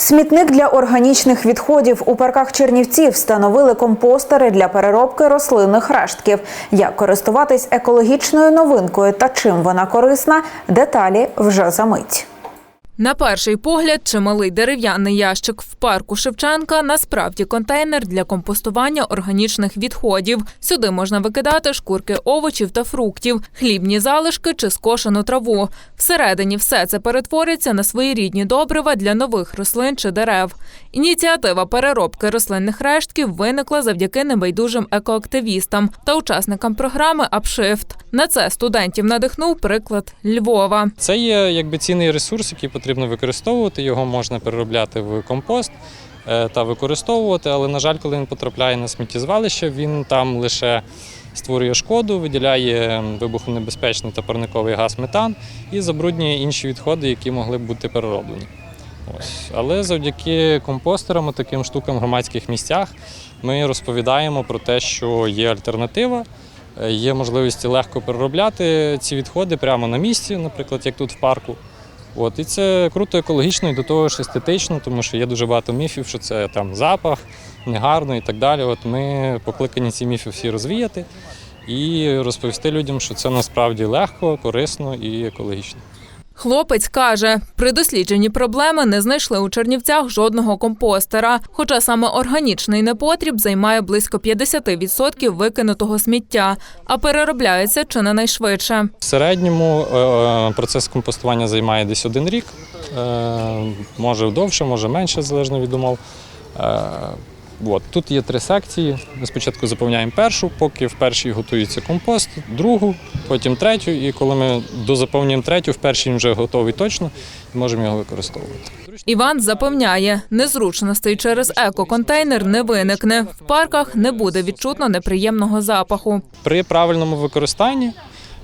Смітник для органічних відходів у парках Чернівців встановили компостери для переробки рослинних рештків. Як користуватись екологічною новинкою та чим вона корисна, деталі вже за мить. На перший погляд, чималий дерев'яний ящик в парку Шевченка насправді контейнер для компостування органічних відходів. Сюди можна викидати шкурки овочів та фруктів, хлібні залишки чи скошену траву. Всередині все це перетвориться на своєрідні добрива для нових рослин чи дерев. Ініціатива переробки рослинних рештків виникла завдяки небайдужим екоактивістам та учасникам програми «Апшифт». На це студентів надихнув приклад Львова. Це є якби цінний ресурс, який потрібно використовувати. Його можна переробляти в компост е, та використовувати. Але, на жаль, коли він потрапляє на сміттєзвалище, він там лише створює шкоду, виділяє вибухонебезпечний та парниковий газ метан і забруднює інші відходи, які могли б бути перероблені. Ось. Але завдяки компостерам, таким штукам в громадських місцях, ми розповідаємо про те, що є альтернатива. Е, Є можливості легко переробляти ці відходи прямо на місці, наприклад, як тут в парку. От, і це круто екологічно і до того ж естетично, тому що є дуже багато міфів, що це там запах, негарно і так далі. От ми покликані ці міфи всі розвіяти і розповісти людям, що це насправді легко, корисно і екологічно. Хлопець каже, при дослідженні проблеми не знайшли у Чернівцях жодного компостера. Хоча саме органічний непотріб займає близько 50% викинутого сміття, а переробляється чи не найшвидше. В середньому е, процес компостування займає десь один рік, е, може довше, може менше, залежно від умов. От. Тут є три секції. Ми спочатку заповняємо першу, поки в першій готується компост, другу, потім третю. І коли ми дозаповнюємо третю, в першій вже готовий точно і можемо його використовувати. Іван запевняє, незручностей через екоконтейнер не виникне. В парках не буде відчутно неприємного запаху. При правильному використанні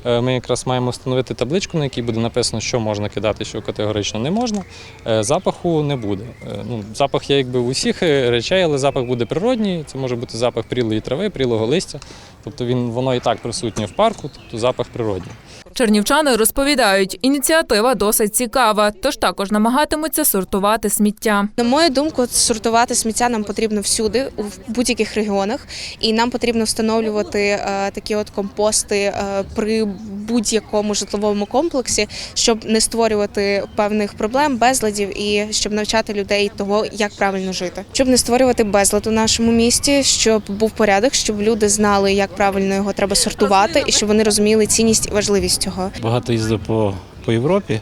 ми якраз маємо встановити табличку, на якій буде написано, що можна кидати, що категорично не можна. Е, Запаху не буде. Е, Ну, запах є якби усіх всіх е, речей, але запах буде природній. Це може бути запах прілої трави, прілого листя. Тобто він воно і так присутнє в парку, тобто запах природній. Чернівчани розповідають, ініціатива досить цікава, тож також намагатимуться сортувати сміття. На мою думку, сортувати сміття нам потрібно всюди, в будь-яких регіонах, і нам потрібно встановлювати е, такі от компости е, при будь-якому житловому комплексі, щоб не створювати певних проблем, безладів і щоб навчати людей того, як правильно жити, щоб не створювати безлад у нашому місті, щоб був порядок, щоб люди знали, як правильно його треба сортувати, і щоб вони розуміли цінність і важливість цього. Багато їздив по, по Європі,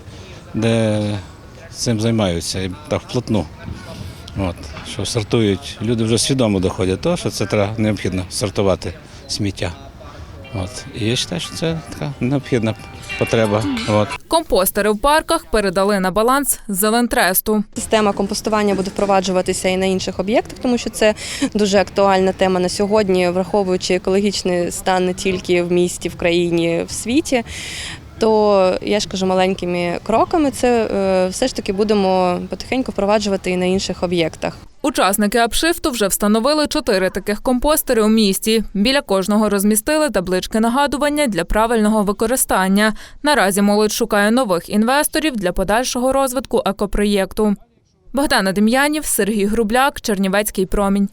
де цим займаються і так вплотну. От, що сортують. Люди вже свідомо доходять до того, що це треба необхідно сортувати сміття. От. І я вважаю, що це така необхідна потреба. От. Компостери в парках передали на баланс Зелентресту. Система компостування буде впроваджуватися і на інших об'єктах, тому що це дуже актуальна тема на сьогодні, враховуючи екологічний стан не тільки в місті, в країні, в світі. То я ж кажу, маленькими кроками це е, все ж таки будемо потихеньку впроваджувати і на інших об'єктах. Учасники апшифту вже встановили чотири таких компостери у місті. Біля кожного розмістили таблички нагадування для правильного використання. Наразі молодь шукає нових інвесторів для подальшого розвитку екопроєкту. Богдана Дем'янів, Сергій Грубляк, Чернівецький промінь.